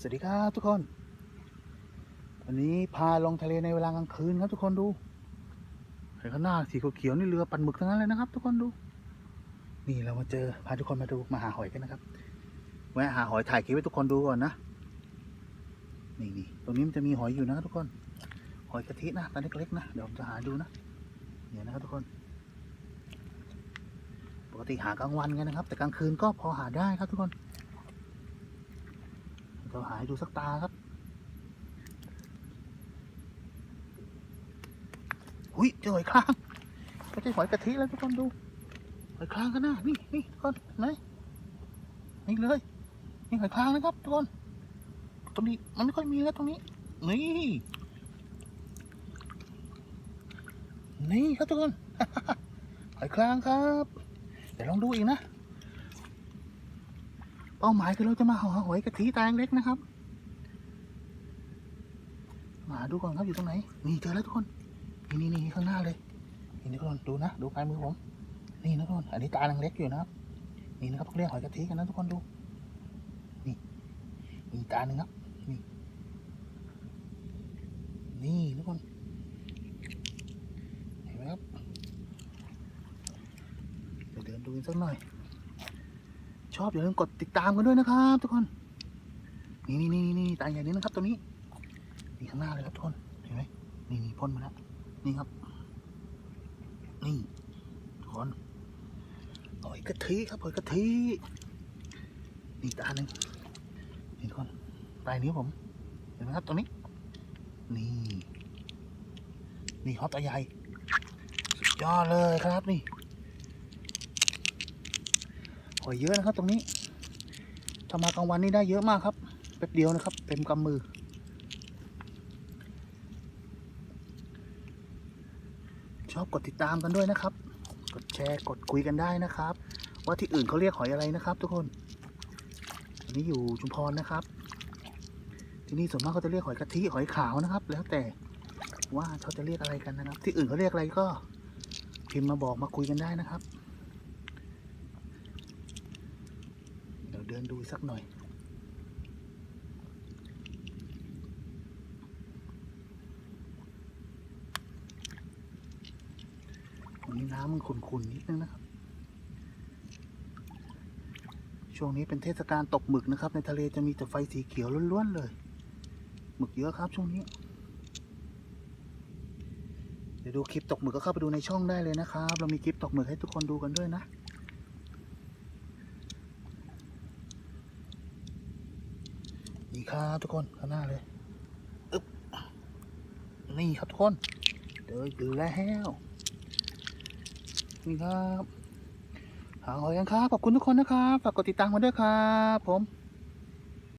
สวัสดีครับทุกคน วันนี้พาลงทะเลในเวลากลางคืนครับทุกคนดูเห็นข้างหน้าสีเขียวๆนี่เรือปั่นหมึกทั้งนั้นเลยนะครับ ทุกคนดู นี่เรามาเจอพาทุกคนมาดูมาหาหอยกันนะครับแวะหาหอยถ่ายคลิปให้ทุกคนดูก่อนนะนี่นี่ตรงนี้มันจะมีหอยอยู่นะทุกคน หอยกะทินะตัวเล็กๆนะเดี๋ยวผมจะหาดูนะเนี่ยนะครับทุกคน ปกติหากลางวันกันนะครับ แต่กลางคืนก็พอหาได้ครับทุกคน เราหายดูสักตาครับอุ้ยเจอหอยคลางไม่ใช่หอยกะทิแล้วทุกคนดูหอยคลางกันนะนี่นี่ทุกคนเห็นไหนนี่เลยนี่หอยคลางนะครับทุกคนตรงนี้มันไม่ค่อยมีแล้วตรงนี้นี่นี่ครับทุกคนหอยคลางครับ เดี๋ยวลองดูอีกนะ เป้าหมายคือเราจะมาหาหอยกะทิตาเล็กนะครับ มาดูก่อนครับอยู่ตรงไหน นี่เจอแล้วทุกคน นี่นี่นี่ข้างหน้าเลย นี่ทุกคนดูนะ ดูปลายมือผม นี่นะทุกคน อันนี้ตาเล็กอยู่นะครับ นี่นะครับเขาเรียกหอยกะทิกันนะทุกคนดู นี่มีตาหนึ่งครับ นี่ นี่ทุกคน เห็นไหมครับเดี๋ยวเดินดูกันสักหน่อย ชอบอย่าลืมกดติดตามกันด้วยนะครับ ทุกคน นี่นี่นี่นี่ตาใหญ่นี้นะครับ ตัวนี้นี่ข้างหน้าเลยครับทุกคนเห็นไหมนี่นี่พ่นมาแล้วนี่ครับ นี่ทุกคนหอยกะทิครับหอยกะทินี่ตาหนึ่งนี่ทุกคนปลายนิ้วผม เห็นไหมครับตรงนี้ นี่ นี่ฮอตตัวใหญ่ สุดยอดเลยครับนี่ หอยเยอะนะครับตรงนี้ถ้ามากลางวันนี่ได้เยอะมากครับแป๊บเดียวนะครับ เต็มกำมือ ชอบกดติดตามกันด้วยนะครับ กดแชร์กดคุยกันได้นะครับ ว่าที่อื่นเขาเรียกหอยอะไรนะครับ ทุกคนอันนี้อยู่ชุมพรนะครับ ที่นี่ส่วนมากเขาจะเรียกหอยกะทิหอยขาวนะครับ แล้วแต่ว่าเขาจะเรียกอะไรกันนะครับ ที่อื่นเขาเรียกอะไรก็พิมพ์มาบอกมาคุยกันได้นะครับ เดินดูสักหน่อย วันนี้น้ำมันขุ่นๆนิดนึงนะครับ ช่วงนี้เป็นเทศกาลตกหมึกนะครับ ในทะเลจะมีแต่ไฟสีเขียวล้วนๆเลย หมึกเยอะครับช่วงนี้ เดี๋ยวดูคลิปตกหมึกก็เข้าไปดูในช่องได้เลยนะครับ เรามีคลิปตกหมึกให้ทุกคนดูกันด้วยนะ ครับทุกคนข้างหน้าเลยอึ๊บนี่ครับทุกคนเจออยู่แล้วนี่ครับหาหอยกันครับขอบคุณทุกคนนะครับฝากกดติดตามมาด้วยครับผม